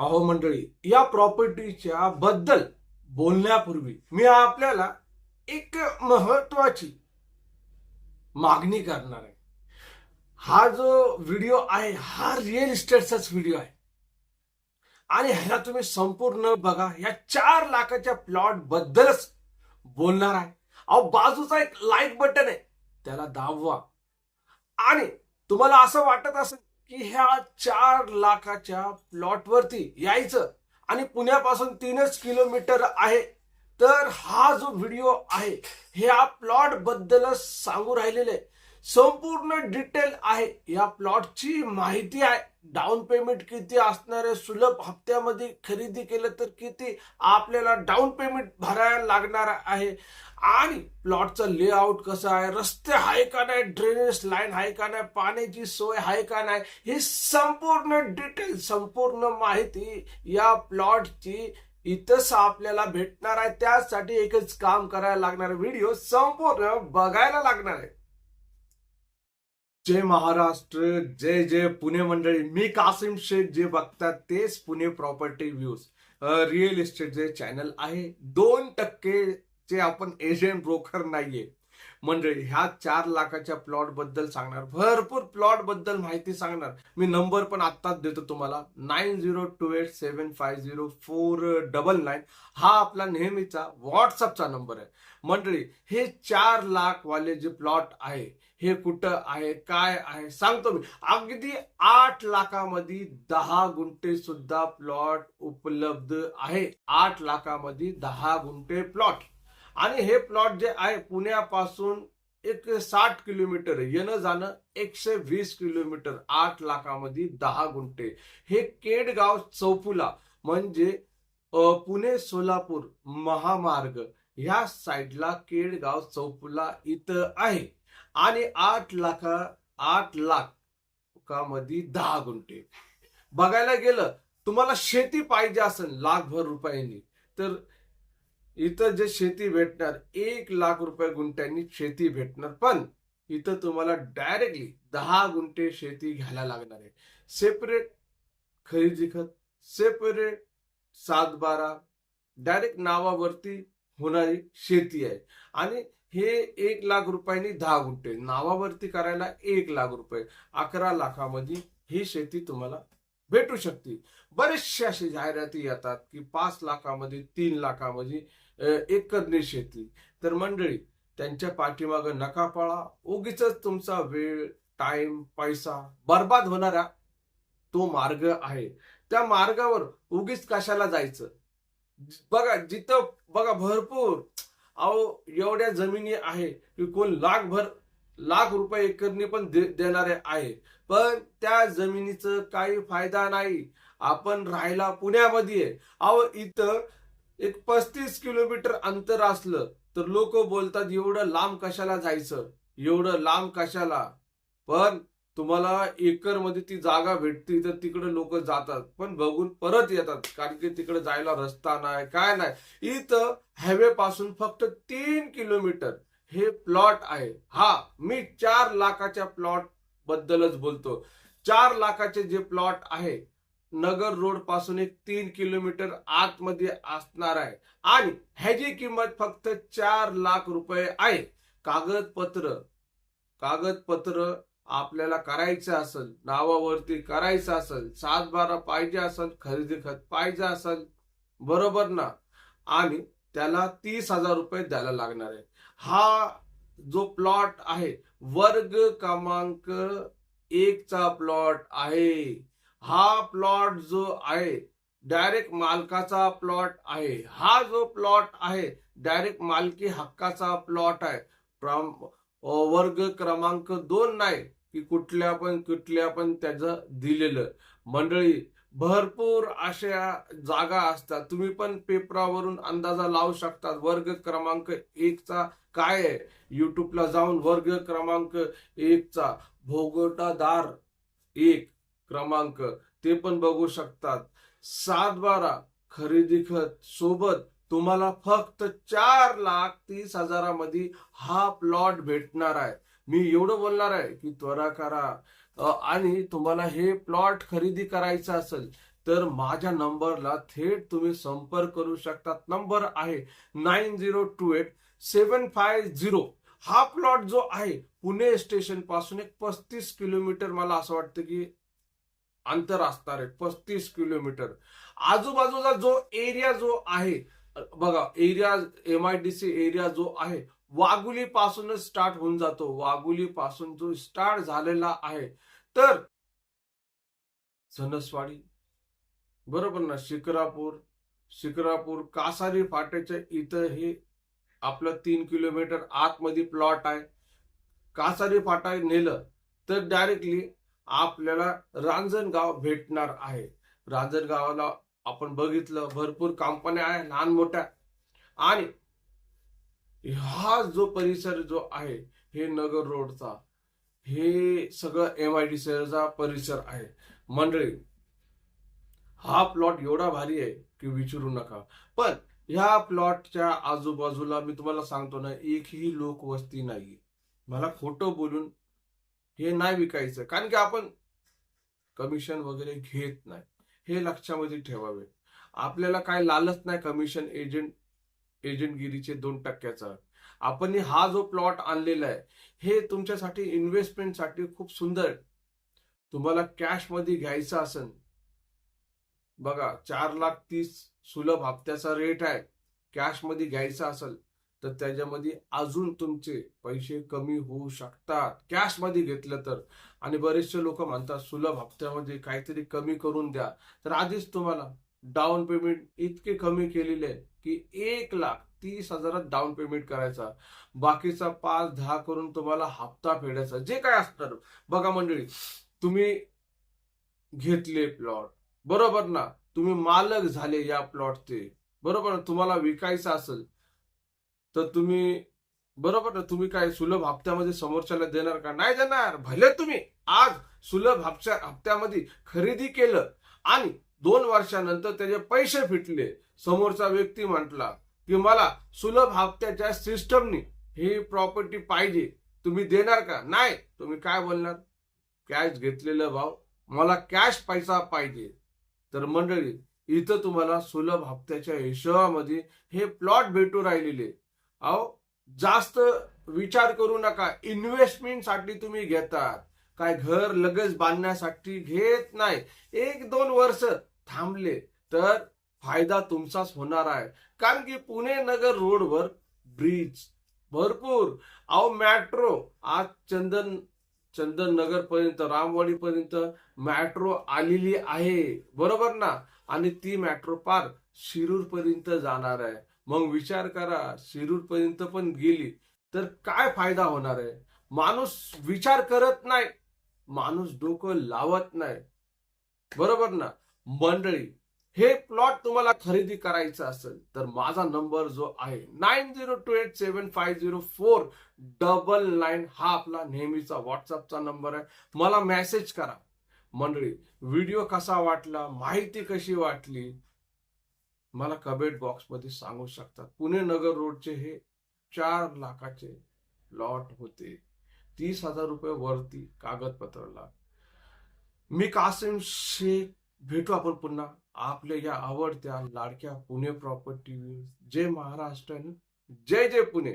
अहो मंडळी या प्रॉपर्टीच्या बद्दल बोलण्यापूर्वी मी आपल्याला एक महत्वाची मागणी करणार आहे. हा जो व्हिडिओ आहे हा रिअल इस्टेटचाच व्हिडिओ आहे. आणि ह्याला तुम्ही संपूर्ण बघा या चार लाखाच्या प्लॉट बद्दलच बोलणार आहे. अहो बाजूचा एक लाईक बटन आहे त्याला दाबवा. आणि तुम्हाला असं वाटत असेल की ह्या चार लाखाच्या प्लॉटवरती यायचं आणि पुण्यापासून तीनच किलोमीटर आहे तर हा जो व्हिडिओ आहे ह्या प्लॉट बद्दलच सांगू राहिलेले आहे. संपूर्ण डिटेल आहे. या प्लॉटची माहिती आहे. डाऊन पेमेंट किती असणार आहे सुलभ हप्त्यामध्ये खरेदी केलं तर किती आपल्याला डाऊन पेमेंट भरायला लागणार आहे. आणि प्लॉटचं लेआउट कसं आहे? रस्ते आहे का नाही? ड्रेनेज लाईन आहे का नाही? पाण्याची सोय आहे का नाही? ही संपूर्ण डिटेल संपूर्ण माहिती या प्लॉटची इथंच आपल्याला भेटणार आहे. त्यासाठी एकच काम करायला लागणार व्हिडिओ संपूर्ण बघायला लागणार आहे. जय महाराष्ट्र जय जय पुणे मंडळी. मी कासिम शेख जे बघतात तेच Pune property views real estate जे चॅनल आहे दोन टक्के चे आपण एजंट ब्रोकर नाहीये. मंडळी ह्या चार लाखाच्या प्लॉटबद्दल सांगणार. भरपूर प्लॉटबद्दल माहिती सांगणार. मी नंबर पण आत्ताच देतो तुम्हाला. Nine zero two eight seven five zero four double nine हा आपला नेहमीचा व्हॉट्सअपचा नंबर आहे. मंडळी हे चार लाख वाले जे प्लॉट आहे हे कुठं आहे काय आहे सांगतो मी. अगदी आठ लाखामध्ये दहा गुंठे सुद्धा प्लॉट उपलब्ध आहे. आठ लाखामध्ये दहा गुंठे प्लॉट आणि हे प्लॉट जे आहे पुण्यापासून एक साठ किलोमीटर येणं जाणं एकशे वीस किलोमीटर आठ लाखामध्ये दहा गुंठे. हे केडगाव चौफुला म्हणजे पुणे सोलापूर महामार्ग ह्या साईडला केडगाव चौफुला इथं आहे. आणि आठ लाखा आठ लाखामध्ये दहा गुंठे. बघायला गेलं तुम्हाला शेती पाहिजे असेल लाखभर रुपयांनी तर इथं जे शेती भेटणार एक लाख रुपये गुंठ्यांनी शेती भेटणार. पण इथं तुम्हाला डायरेक्टली दहा गुंठे शेती घ्यायला लागणार आहे. सेपरेट खरेदी खत सेपरेट सात बारा डायरेक्ट नावावरती होणारी शेती आहे. आणि हे एक लाख रुपयांनी दहा गुंठे नावावरती करायला एक लाख रुपये अकरा लाखामध्ये ही शेती तुम्हाला भेटू शकते. बरेचसे असे जाहिराती येतात की पाच लाखामध्ये तीन लाखामध्ये एक एकरने शेती तर मंडळी त्यांच्या पाठीमागं नका पळा. उगीच तुमचा वेळ टाइम पैसा बर्बाद होणारा तो मार्ग आहे. त्या मार्गावर उगीच कशाला जायचं? बघा जिथं बघा भरपूर अहो एवढ्या जमिनी आहे की कोण लाखभर लाख रुपये एकरने पण देणारे आहे. पण त्या जमिनीचं काही फायदा नाही. आपण राहायला पुण्यामध्ये अहो इथं एक पस्तीस किलोमीटर अंतर असलं तर लोक बोलतात एवढं लांब कशाला जायचं? एवढं लांब कशाला? पण तुम्हाला एकरमध्ये ती जागा भेटते तर तिकडे लोक जातात. पण बघून परत येतात कारण की तिकडे जायला रस्ता नाही काय नाही. इथं हायवे पासून फक्त तीन किलोमीटर हे प्लॉट आहे. हा मी चार लाखाच्या प्लॉट बद्दलच बोलतो. चार लाखाचे जे प्लॉट आहे नगर रोडपासून एक तीन किलोमीटर आतमध्ये असणार आहे. आणि ह्याची किंमत फक्त चार लाख रुपये आहे. कागदपत्र कागदपत्र आपल्याला करायचं असेल नावावरती करायचं असेल सात बारा पाहिजे असेल खरेदी खत पाहिजे असेल बरोबर ना? आणि त्याला तीस हजार रुपये द्यायला लागणार आहे. हा जो प्लॉट आहे वर्ग क्रमांक एकचा प्लॉट आहे. हा प्लॉट जो आहे डायरेक्ट मालकाचा प्लॉट आहे. हा जो प्लॉट आहे डायरेक्ट मालकी हक्काचा प्लॉट आहे. प्रम- वर्ग क्रमांक दोन नाही की कुठल्या पण कुठल्या पण त्याचं दिलेलं. मंडळी भरपूर अशा जागा असतात. तुम्ही पण पेपरावरून अंदाजा लावू शकता वर्ग क्रमांक एकचा काय आहे? युट्यूबला जाऊन वर्ग क्रमांक एकचा भोगोटादार एक. क्रमांक ते पण बघू शकतात. सात बारा खरेदी खत सोबत तुम्हाला फक्त चार लाख तीस हजारामध्ये हा प्लॉट भेटणार आहे. मी एवढं बोलणार आहे की त्वरा करा. आणि तुम्हाला हे प्लॉट खरेदी करायचं असेल तर माझ्या नंबरला थेट तुम्ही संपर्क करू शकतात नंबर आहे nine zero two eight seven five zero. हा प्लॉट जो आहे पुणे स्टेशनपासून एक पस्तीस किलोमीटर मला असं वाटतं की अंतर असणार आहे पस्तीस किलोमीटर. आजूबाजूचा जो एरिया जो आहे बघा area M I D C area जो आहे वाघुली पासूनच स्टार्ट होऊन जातो. वाघुली पासून जो स्टार्ट झालेला आहे. तर सणसवाडी बरोबर ना? शिक्रापूर शिक्रापूर कासारी फाट्याच्या इथं हे आपलं तीन किलोमीटर आतमध्ये प्लॉट आहे. कासारी फाटा नेलं तर डायरेक्टली आपल्याला रांजणगाव भेटणार आहे. रांजणगावाला आपण बघितलं भरपूर कंपन्या आहे लहान मोठ्या. आणि हा जो परिसर जो आहे हे नगर रोडचा हे सगळं एम आय डी चा परिसर आहे. मंडळी हा प्लॉट एवढा भारी आहे की विचारू नका. पण ह्या प्लॉटच्या आजूबाजूला मी तुम्हाला सांगतो ना एकही लोकवस्ती नाही मला खोटं बोलून हे नाही विकायचं. कारण की आपण कमिशन वगैरे घेत नाही. हे लक्षामध्ये ठेवावे. आपल्याला काय लालच नाही कमिशन एजंट एजंटगिरीचे दोन टक्क्याचा. आपण हा जो प्लॉट आणलेला आहे हे तुमच्यासाठी इन्व्हेस्टमेंटसाठी खूप सुंदर. आहे तुम्हाला कॅशमध्ये घ्यायचं असेल बघा चार लाख तीस सुलभ हप्त्याचा रेट आहे. कॅशमध्ये घ्यायचा असेल तर त्याच्यामध्ये अजून तुमचे पैसे कमी होऊ शकतात. कॅशमध्ये घेतलं तर. आणि बरेचसे लोक म्हणतात सुलभ हप्त्यामध्ये काहीतरी कमी करून द्या. तर आधीच तुम्हाला डाऊन पेमेंट इतके कमी केलेले आहे की एक लाख तीस हजारात डाऊन पेमेंट करायचा. बाकीचा पाच दहा करून तुम्हाला हप्ता फेडायचा. जे काय असणार. बघा मंडळी तुम्ही घेतले प्लॉट बरोबर ना? तुम्ही मालक झाले या प्लॉटचे बरोबर ना? तुम्हाला विकायचं असेल तर तुम्ही बरोबर ना तुम्ही काय सुलभ हप्त्यामध्ये समोरच्याला देणार का? नाही देणार. भले तुम्ही आज सुलभ हप्त्या हप्त्यामध्ये खरेदी केलं आणि दोन वर्षानंतर त्याचे पैसे फिटले. समोरचा व्यक्ती म्हटला की मला सुलभ हप्त्याच्या सिस्टमनी ही प्रॉपर्टी पाहिजे. तुम्ही देणार का? नाही. तुम्ही काय बोलणार? कॅश घेतलेलं भाव मला कॅश पैसा पाहिजे. तर मंडळी इथं तुम्हाला सुलभ हप्त्याच्या हिशोबामध्ये हे प्लॉट भेटू राहिलेले. अहो जास्त विचार करू नका. इन्व्हेस्टमेंटसाठी तुम्ही घेतात. काय घर लगेच बांधण्यासाठी घेत नाही. एक दोन वर्ष थांबले तर फायदा तुमचाच होणार आहे. कारण की पुणे नगर रोडवर ब्रिज भरपूर. अहो मेट्रो आज चंदन चंदन नगर पर्यंत रामवाडी पर्यंत मेट्रो आलेली आहे. बरोबर ना? आणि ती मेट्रो पार शिरूर पर्यंत जाणार आहे. मग विचार करा शिरूरपर्यंत पण गेली तर काय फायदा होणार आहे? माणूस विचार करत नाही माणूस डोकं लावत नाही. बरोबर ना? मंडळी हे प्लॉट तुम्हाला खरेदी करायचं असेल तर माझा नंबर जो आहे nine zero two eight seven five zero four double nine हा आपला नेहमीचा व्हॉट्सअपचा नंबर आहे. मला मेसेज करा. मंडळी व्हिडिओ कसा वाटला माहिती कशी वाटली? मला कमेंट बॉक्समध्ये सांगू शकतात. पुणे नगर रोडचे हे चार लाखाचे लॉट होते. तीस हजार रुपये वरती कागदपत्राला मी कासिम शेख भेटू आपण पुन्हा. आपल्या या आवडत्या लाडक्या पुणे प्रॉपर्टी जय महाराष्ट्र जय जय पुणे.